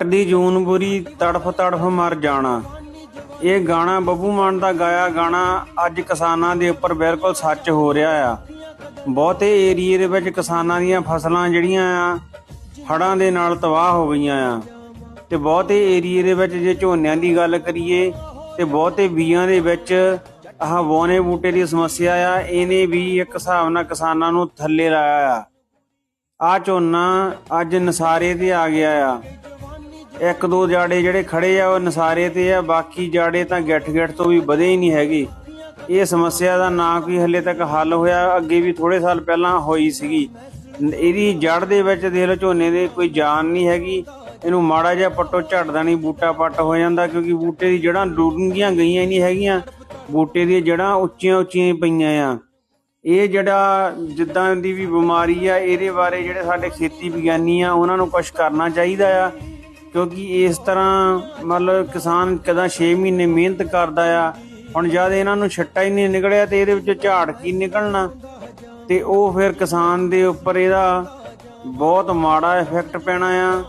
ਜੱਟ ਦੀ ਜੂਨ ਬੁਰੀ, ਤੜਫ ਤੜਫ ਮਰ ਜਾਣਾ। ਇਹ ਗਾਣਾ ਬੱਬੂ ਮਾਨ ਦਾ ਗਾਇਆ ਗਾਣਾ ਅੱਜ ਕਿਸਾਨਾਂ ਦੇ ਉੱਪਰ ਬਿਲਕੁਲ ਸੱਚ ਹੋ ਰਿਹਾ ਆ। ਬਹੁਤੇ ਏਰੀਏ ਦੇ ਵਿੱਚ ਕਿਸਾਨਾਂ ਦੀਆਂ ਫਸਲਾਂ ਜਿਹੜੀਆਂ ਆ, ਹੜ੍ਹਾਂ ਦੇ ਨਾਲ ਤਬਾਹ ਹੋ ਗਈਆਂ ਆ। ਤੇ ਬਹੁਤੇ ਏਰੀਏ ਦੇ ਵਿੱਚ ਜੇ ਝੋਨਿਆਂ ਦੀ ਗੱਲ ਕਰੀਏ, ਤੇ ਬਹੁਤੇ ਬੀਆਂ ਦੇ ਵਿੱਚ ਆਹ ਬੋਨੇ ਬੂਟੇ ਦੀ ਸਮੱਸਿਆ ਆ, ਇਹਨੇ ਵੀ ਇੱਕ ਹਿਸਾਬ ਨਾਲ ਕਿਸਾਨਾਂ ਨੂੰ ਥੱਲੇ ਲਾਇਆ ਆ। ਆ ਝੋਨਾ ਅੱਜ ਨਸਾਰੇ ਤੇ ਆ ਗਿਆ ਆ। ਇੱਕ ਦੋ ਜਾੜੇ ਜਿਹੜੇ ਖੜੇ ਆ, ਉਹ ਨਸਾਰੇ ਤੇ ਆ, ਬਾਕੀ ਜਾੜੇ ਤਾਂ ਗਿੱਠ ਗਿੱਠ ਤੋਂ ਵੀ ਵਧੇ ਹੀ ਨਹੀਂ ਹੈਗੇ। ਇਹ ਸਮੱਸਿਆ ਦਾ ਨਾ ਕੋਈ ਹੱਲੇ ਤੱਕ ਹੱਲ ਹੋਇਆ, ਅੱਗੇ ਵੀ ਥੋੜੇ ਸਾਲ ਪਹਿਲਾਂ ਹੋਈ ਸੀਗੀ। ਇਹਦੀ ਜੜ ਦੇ ਵਿੱਚ ਦੇਖ ਲਓ, ਝੋਨੇ ਦੇ ਕੋਈ ਜਾਨ ਨਹੀਂ ਹੈਗੀ। ਇਹਨੂੰ ਮਾੜਾ ਜਿਹਾ ਪੱਟੋ, ਝੜਦਾ ਨਹੀਂ, ਬੂਟਾ ਪੱਟ ਹੋ ਜਾਂਦਾ, ਕਿਉਂਕਿ ਬੂਟੇ ਦੀ ਜੜਾਂ ਡੂੰਘੀਆਂ ਗਈਆਂ ਨਹੀਂ ਹੈਗੀਆਂ। ਬੂਟੇ ਦੀਆਂ ਜੜਾਂ ਉੱਚੀਆਂ ਉੱਚੀਆਂ ਪਈਆਂ ਆ। ਇਹ ਜਿਹੜਾ ਜਿੱਦਾਂ ਦੀ ਵੀ ਬਿਮਾਰੀ ਆ, ਇਹਦੇ ਬਾਰੇ ਜਿਹੜੇ ਸਾਡੇ ਖੇਤੀ ਵਿਗਿਆਨੀ ਆ, ਉਹਨਾਂ ਨੂੰ ਕੁਝ ਕਰਨਾ ਚਾਹੀਦਾ ਆ। ਕਿਉਂਕਿ ਇਸ ਤਰ੍ਹਾਂ ਮਤਲਬ ਕਿਸਾਨ ਕਦਾਂ 6 ਮਹੀਨੇ ਮਿਹਨਤ ਕਰਦਾ ਆ, ਹੁਣ ਜਦ ਇਹਨਾਂ ਨੂੰ ਛੱਟਾ ਹੀ ਨਹੀਂ ਨਿਕਲਿਆ ਤੇ ਇਹਦੇ ਵਿੱਚ ਝਾੜ ਕੀ ਨਿਕਲਣਾ? ਤੇ ਉਹ ਫਿਰ ਕਿਸਾਨ ਦੇ ਉੱਪਰ ਇਹਦਾ ਬਹੁਤ ਮਾੜਾ ਇਫੈਕਟ ਪੈਣਾ ਆ।